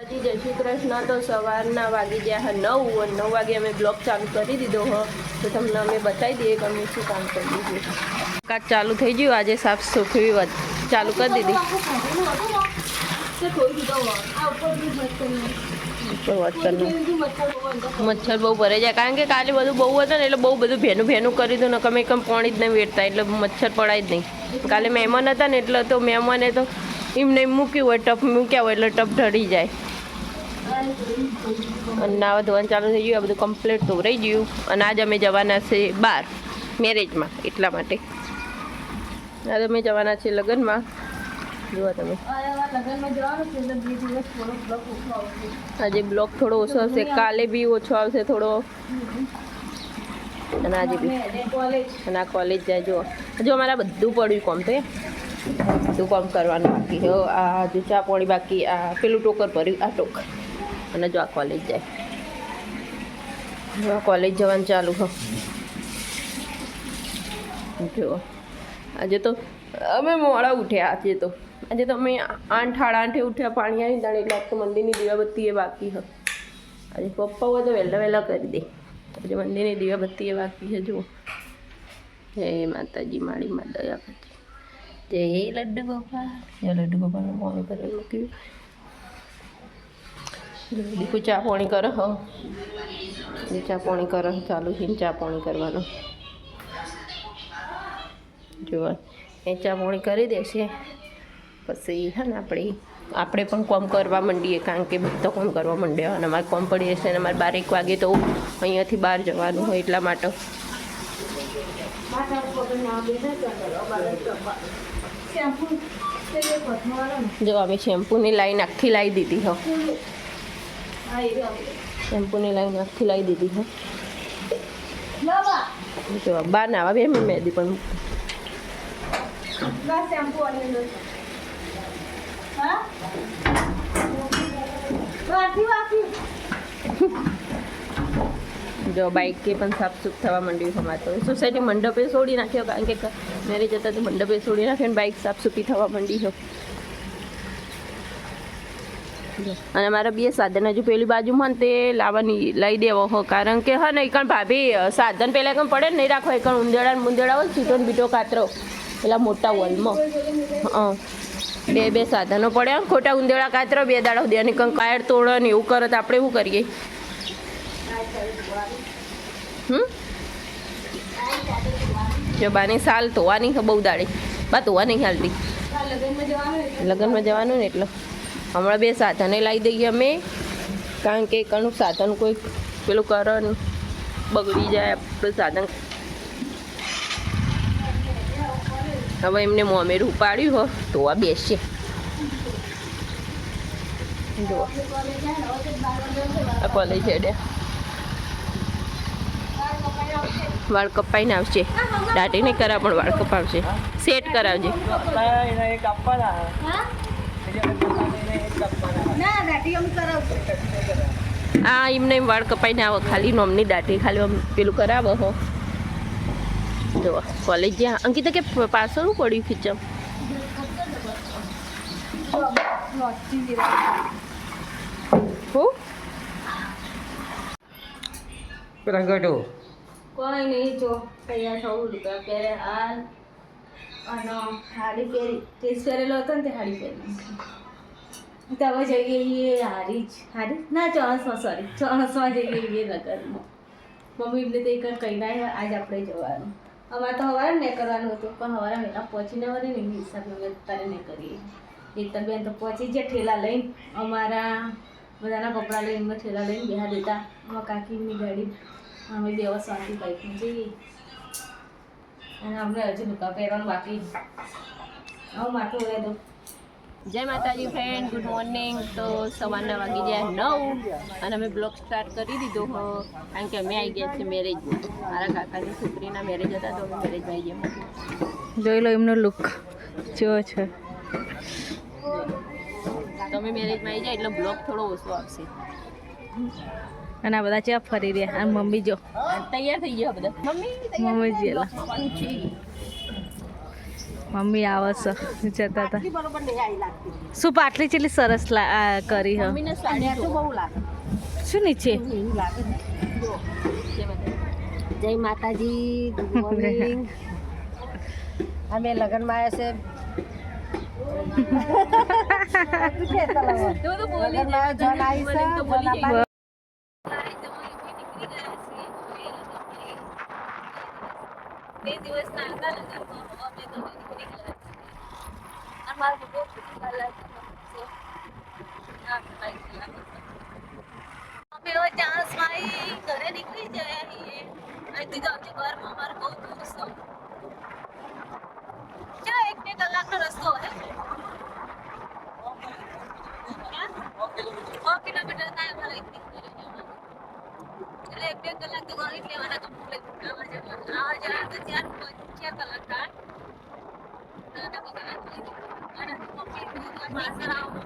હજી જય શ્રી કૃષ્ણ. તો સવારના વાગી ગયા હા નવ અને નવ વાગે અમે બ્લોગ ચાલુ કરી દીધો હો. તો તમને અમે બતાવી દઈએ કે અમે શું કામ કરી દીધું કાચ ચાલુ થઈ ગયું. આજે સાફ સુખવી વધ- ચાલુ કરી દીધી. મચ્છર બહુ ભરે જાય. કારણ કે કાલે બધું બહુ હતું ને એટલે બહુ બધું ભેનું ભેનું કરી દીધું ને કમે કમ પાણી જ નહીં વેરતા એટલે મચ્છર પડાય જ નહીં. કાલે મહેમાન હતા ને એટલે તો મહેમાને તો એમને એમ મૂક્યું હોય ટપ મૂક્યા હોય એટલે ટપ ઢળી જાય. નાવા ધોવાનું ચાલુ થઈ ગયું, આ બધું કમ્પ્લીટ રહી ગયું. અને આજ અમે જવાના છે બહાર મેરેજમાં એટલા માટે. આજે અમે જવાના છે લગ્નમાં. જોવા તમે. આજે બ્લોક થોડો ઓછો આવશે, કાલે બી ઓછો આવશે થોડો. અને આજે બી. અને આ કોલેજ જાય, જુઓ. જો અમારા બધું પડ્યું કોમ તો. બધું કોમ કરવાનું બાકી આ જો ચા પાણી બાકી, આ પેલું ટોકર ભર્યું, આ ટોકર. અને જો આ કોલેજ જાય. જો આ કોલેજ જવાનું ચાલુ હો. જો. આજે તો અમે મોડા ઉઠ્યા, આજે તો. આજે તો અમે આઠ સાડા આઠે ઉઠ્યા, પાણી આવી દાણે એટલે તો મંદિરની દીવાબત્તી એ બાકી હ. આજે પપ્પા હોય તો વહેલા વહેલા કરી દે. આજે મંદિરની દીવાબત્તી એ બાકી છે જુઓ. જય માતાજી માળી માં દયા કરજે. જય લડ્ડુ ગોપાલ. જય લડ્ડુ ગોપાલનું મોડું ભરેલું મૂક્યું. દીકુ ચા પાણી કરે હો. ચા પાણી કરે ચાલુ છે ચા પાણી કરવાનું. જુઓ એ ચા પાણી કરી દેશે. પછી હે ને આપણે આપણે પણ કોમ કરવા માંડીએ કારણ કે બધા કોમ કરવા માંડ્યા અને અમારે કોમ પડી જશે અને અમારે બાર એક વાગે તો અહીંયાથી બહાર જવાનું હોય એટલા માટે. જો અમે શેમ્પૂની લાઈન આખી લાવી દીધી હો. શેમ્પૂની લાઈન આખી લાવી દીધી હો. જો બાર આવે એમ મેં પણ. જો બાઇક કે પણ સાફ સુફ થવા માંડ્યું અમારે તો. સોસાયટી મંડપે છોડી નાખ્યો કારણ કે મેરેજ હતા તો મંડપે છોડી નાખ્યો અને બાઇક સાફ સુફી થવા માંડી છે. અને મારા બે સાધન હજુ પેલી બાજુમાં તે લાવવાની લઈ દેવો હો. કારણ કે હા નહીં કારણ ભાભી સાધન પહેલાં કંઈ પડે નહીં રાખો એકણ ઉંદેડા ને મુંદેડા હોય ચીટો બીટો કાતરો. પેલા મોટા વોલમાં હા બે બે સાધનો પડ્યા ખોટા ઉંદેડા કાતરો, બે દાડા સુધી. અને કંઈક કાયર તોડો ને એવું કરો તો આપણે શું કરીએ? હમ? જો બાની સાલ ધોવાની બહુ દાડી. બા ધોવા નહીં હાલતી લગ્નમાં જવાનું ને એટલે. હમણાં બે સાધને લાવી દઈએ અમે, કારણ કે કણું સાધન કોઈ પેલું કરો બગડી જાય આપણું સાધન. હવે એમને મોમેરું ઉપાડ્યું હો તો આ બેસશે આ કોલેજ હેડે. વાળ કપાઈને આવશે. દાટી નહીં કરાવ પણ વાળ કપાવશે. સેટ કરાવજે. આ એમને એમ વાળ કપાઈને આવો ખાલી નોમની દાઢી ખાલી આમ પેલું કરાવો હો. જો કોલેજ જ્યાં અંકિતા કે પાછળનું પડ્યું ખીચમ? હું? પ્રગટો કોઈ નહીં જો તૈયાર થવું પહેરે હાલ અને હાડી પહેરી. કેસ પહેરેલો હતો ને તે હાડી પહેરી તો હવે જઈએ એ હારી જ. હારી? ના ચોણસમાં સોરી ચોણસમાં જઈએ એ નગરમાં. મમ્મી એમને તો એક કહી ના આજ આપણે જવાનું. અમારે તો હવારે ને કરવાનું હતું, પણ હવારે વહેલા પહોંચીને વળે ને એની હિસાબે અમે તારે ને કરીએ. એકતા બેન તો પહોંચી જ ઠેલા લઈને. અમારા બધાના કપડાં લઈને ઠેલા લઈને બિહાર દેતા. અમારા કાકીની ગાડી, અમે દેવા શાંતિ બાઈકમાં જઈએ. અને હજુ પહેરવાનું બાકી માટલું દો જય માતાજી ફ્રેન્ડ ગુડ મોર્નિંગ તો સવારના વાગી ગયા નવ અને અમે બ્લોગ સ્ટાર્ટ કરી દીધો હો. કારણ કે અમે આવી ગયા છીએ મેરેજ મારા કાકાની છોકરીના મેરેજ હતા તો અમે મેરેજમાં આવી ગયા જોઈ લો એમનો લુક જો છે. તમે મેરેજમાં આવી જાય એટલે બ્લોગ થોડો ઓછો આવશે. અને આ બધા ચા ફરી રહ્યા. અને મમ્મી જો. તૈયાર થઈ ગયા બધા. Mummy mummy જેલા. મમ્મી આવે છે જતા હતા. શું પાટલી ચેટલી સરસ કરી હ? શું નીચે. જય માતાજી. અમે લગ્નમાં આવ્યા છે લગ્નમાં આવ્યા જોન આવી છે જોન આપા- બે દિવસ ના હતા ને તો અમે તો નીકળી ગયા અમારે બહુ કલાક અમે હવે ચાન્સમાં ઘરે નીકળી જાય અહીંથી ગામથી બહારમાં અમારે બહુ દૂર છે ચા એક બે કલાકનો રસ્તો હે સો કિલોમીટર થાય અમારે અહીંથી ઘરે જવાનું. એટલે એક બે કલાક તો ગણી જ લેવાના કમ્પ્લીટ આવા જવા આવા જવા તો ચાર ચાર કલાક થાય. અને મમ્મી પાછળ આવો